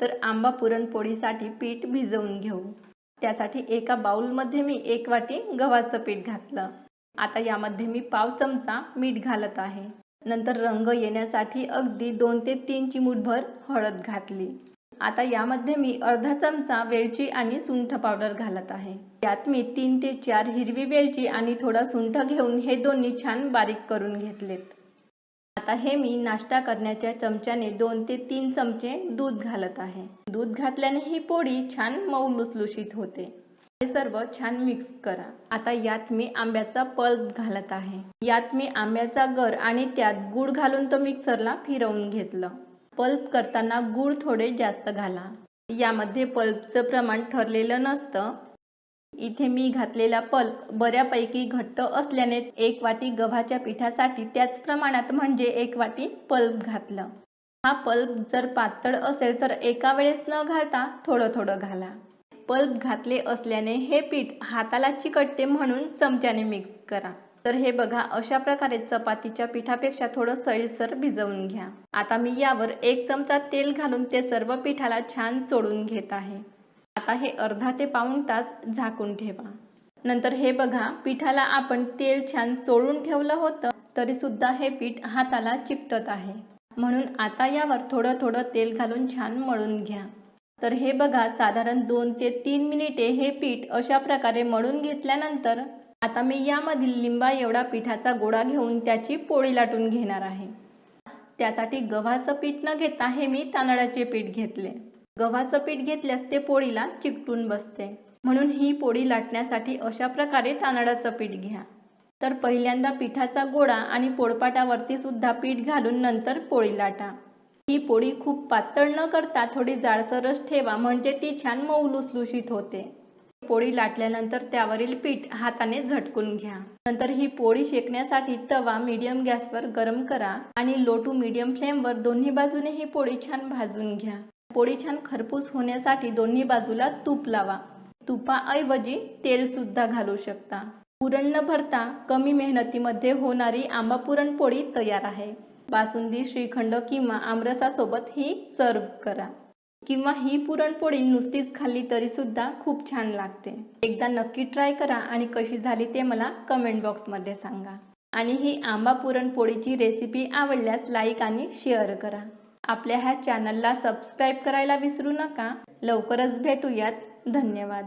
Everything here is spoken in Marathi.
तर आंबा पुरणपोळीसाठी पीठ भिजवून घेऊ. त्यासाठी एका बाउलमध्ये मी एक वाटी गव्हाचं पीठ घातलं. आता यामध्ये मी पाव चमचा मीठ घालत आहे. नंतर रंग येण्यासाठी अगदी दोन ते तीन चिमूटभर हळद घातली. आता यामध्ये मी अर्धा चमचा वेलची आणि सुंठ पावडर घालत आहे. त्यात मी तीन ते चार हिरवी वेलची आणि थोडा सुंठ घेऊन हे दोन्ही छान बारीक करून घेतलेत. आता हे मी नाश्ता करण्याच्या चमच्याने दोन ते तीन चमचे दूध घालत आहे. दूध घातल्याने ही पोळी छान मऊ लुसलुशीत होते. हे सर्व छान मिक्स करा. आता यात मी आंब्याचा पल्प घालत आहे. यात मी आंब्याचा गर आणि त्यात गूळ घालून तो मिक्सरला फिरवून घेतलं. पल्प करताना गूळ थोडे जास्त घाला. यामध्ये पल्पचं प्रमाण ठरलेलं नसतं. इथे मी घातलेला पल्प बऱ्यापैकी घट्ट असल्याने एक वाटी गव्हाच्या पिठासाठी त्याच प्रमाणात म्हणजे एक वाटी पल्प घातलं. हा पल्प जर पातळ असेल तर एका वेळेस न घालता थोडं थोडं घाला. पल्प घातले असल्याने हे पीठ हाताला चिकटते म्हणून चमच्याने मिक्स करा. तर हे बघा अशा प्रकारे चपातीच्या पिठापेक्षा थोडं सैलसर भिजवून घ्या. आता मी यावर एक चमचा तेल घालून ते सर्व पिठाला छान चोळून घेत आहे. आता हे अर्धा ते पाऊण तास झाकून ठेवा. नंतर हे बघा पिठाला आपण तेल छान चोळून ठेवलं होतं तरी सुद्धा हे पीठ हाताला चिकटत आहे. म्हणून आता यावर थोडं थोडं तेल घालून छान मळून घ्या. तर हे बघा साधारण दोन ते तीन मिनिटे हे पीठ अशा प्रकारे मळून घेतल्यानंतर आता मी यामधील लिंबा एवढा पिठाचा गोळा घेऊन त्याची पोळी लाटून घेणार आहे. त्यासाठी गव्हाचं पीठ न घेता हे मी तांदळाचे पीठ घेतले. गव्हाचं पीठ घेतल्यास ते पोळीला चिकटून बसते. म्हणून ही पोळी लाटण्यासाठी अशा प्रकारे तांदळाचं पीठ घ्या. तर पहिल्यांदा पिठाचा गोळा आणि पोळपाटावरती सुद्धा पीठ घालून नंतर पोळी लाटा. ही पोळी खूप पातळ न करता थोडी जाडसरच ठेवा म्हणजे ती छान मऊ लुसलुशीत होते. पोळी लाटल्यानंतर त्यावरील पीठ हाताने झटकून घ्या. नंतर ही पोळी शेकण्यासाठी तवा मीडियम गॅसवर गरम करा आणि लो टू मीडियम फ्लेमवर दोन्ही बाजूने ही पोळी छान भाजून घ्या. पोळी छान खरपूस होण्यासाठी दोन्ही बाजूला तूप लावा. तुपाऐवजी तेल सुद्धा घालू शकता. पुरण न भरता कमी मेहनतीमध्ये होणारी आंबा पुरणपोळी तयार आहे. बासुंदी श्रीखंड किंवा आमरसासोबत ही सर्व करा. किंवा ही पुरणपोळी नुसतीच खाल्ली तरी सुद्धा खूप छान लागते. एकदा नक्की ट्राय करा आणि कशी झाली ते मला कमेंट बॉक्समध्ये सांगा. आणि ही आंबा पुरणपोळीची रेसिपी आवडल्यास लाईक आणि शेअर करा. आपल्या ह्या चॅनलला सबस्क्राईब करायला विसरू नका. लवकरच भेटूयात. धन्यवाद.